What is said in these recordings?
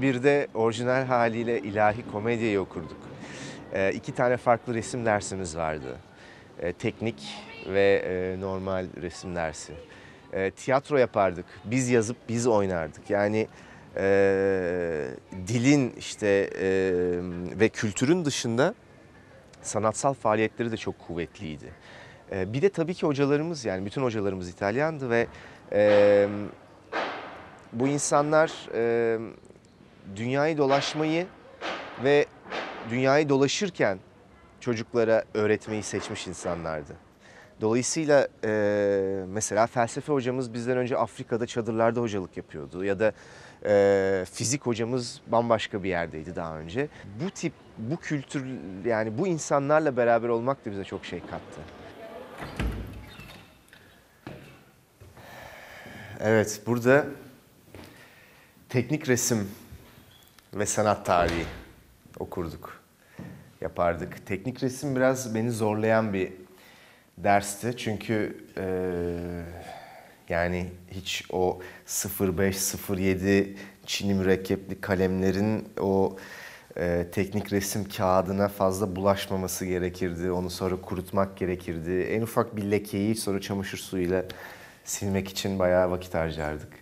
Bir de orijinal haliyle ilahi komediyi okurduk. Ee, iki tane farklı resim dersimiz vardı. Ee, teknik ve e, normal resim dersi. Ee, tiyatro yapardık. Biz yazıp biz oynardık. Yani e, dilin işte e, ve kültürün dışında sanatsal faaliyetleri de çok kuvvetliydi. Ee, bir de tabii ki hocalarımız yani bütün hocalarımız İtalyandı ve e, bu insanlar e, dünyayı dolaşmayı ve dünyayı dolaşırken çocuklara öğretmeyi seçmiş insanlardı. Dolayısıyla e, mesela felsefe hocamız bizden önce Afrika'da çadırlarda hocalık yapıyordu ya da e, fizik hocamız bambaşka bir yerdeydi daha önce. Bu tip, bu kültür yani bu insanlarla beraber olmak da bize çok şey kattı. Evet, burada teknik resim ve sanat tarihi okurduk, yapardık. Teknik resim biraz beni zorlayan bir dersti çünkü eee, yani hiç o 05-07 çini mürekkepli kalemlerin o eee, teknik resim kağıdına fazla bulaşmaması gerekirdi. Onu sonra kurutmak gerekirdi. En ufak bir lekeyi sonra çamaşır suyuyla silmek için bayağı vakit harcardık.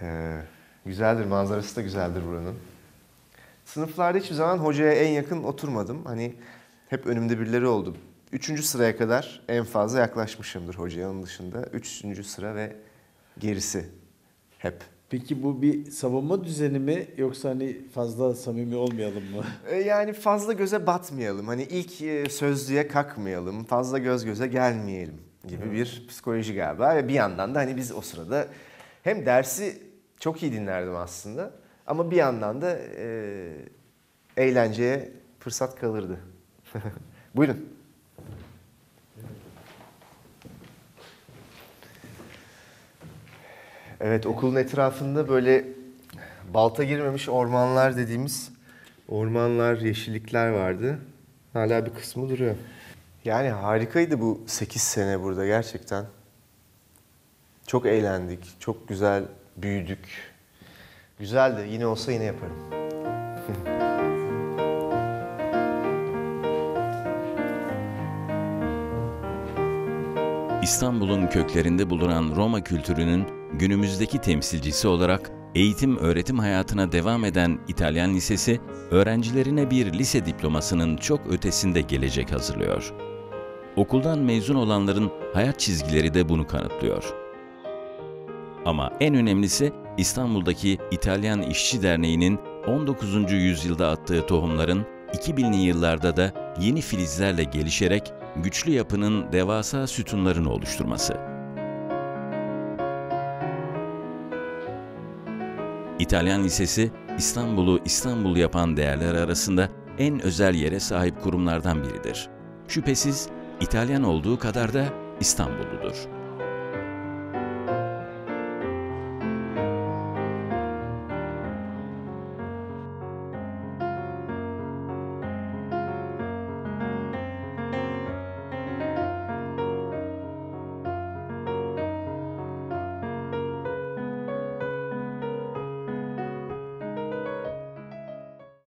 Ee, güzeldir, manzarası da güzeldir buranın. Sınıflarda hiçbir zaman hocaya en yakın oturmadım. Hani hep önümde birileri oldu. Üçüncü sıraya kadar en fazla yaklaşmışımdır hocaya onun dışında. Üçüncü sıra ve gerisi hep. Peki bu bir savunma düzeni mi yoksa hani fazla samimi olmayalım mı? Ee, Yani fazla göze batmayalım. Hani ilk e, sözlüğe kalkmayalım. Fazla göz göze gelmeyelim gibi bir psikoloji galiba. Ve bir yandan da hani biz o sırada hem dersi çok iyi dinlerdim aslında. Ama bir yandan da e, eğlenceye fırsat kalırdı. Buyurun. Evet okulun etrafında böyle balta girmemiş ormanlar dediğimiz ormanlar, yeşillikler vardı. Hala bir kısmı duruyor. Yani harikaydı bu 8 sene burada gerçekten. Çok eğlendik, çok güzel büyüdük. Güzeldi. Yine olsa yine yaparım. İstanbul'un köklerinde bulunan Roma kültürünün günümüzdeki temsilcisi olarak eğitim öğretim hayatına devam eden İtalyan Lisesi, öğrencilerine bir lise diplomasının çok ötesinde gelecek hazırlıyor. Okuldan mezun olanların hayat çizgileri de bunu kanıtlıyor. Ama en önemlisi İstanbul'daki İtalyan İşçi Derneği'nin 19. yüzyılda attığı tohumların 2000'li yıllarda da yeni filizlerle gelişerek güçlü yapının devasa sütunlarını oluşturması. İtalyan Lisesi, İstanbul'u İstanbul yapan değerler arasında en özel yere sahip kurumlardan biridir. Şüphesiz İtalyan olduğu kadar da İstanbulludur.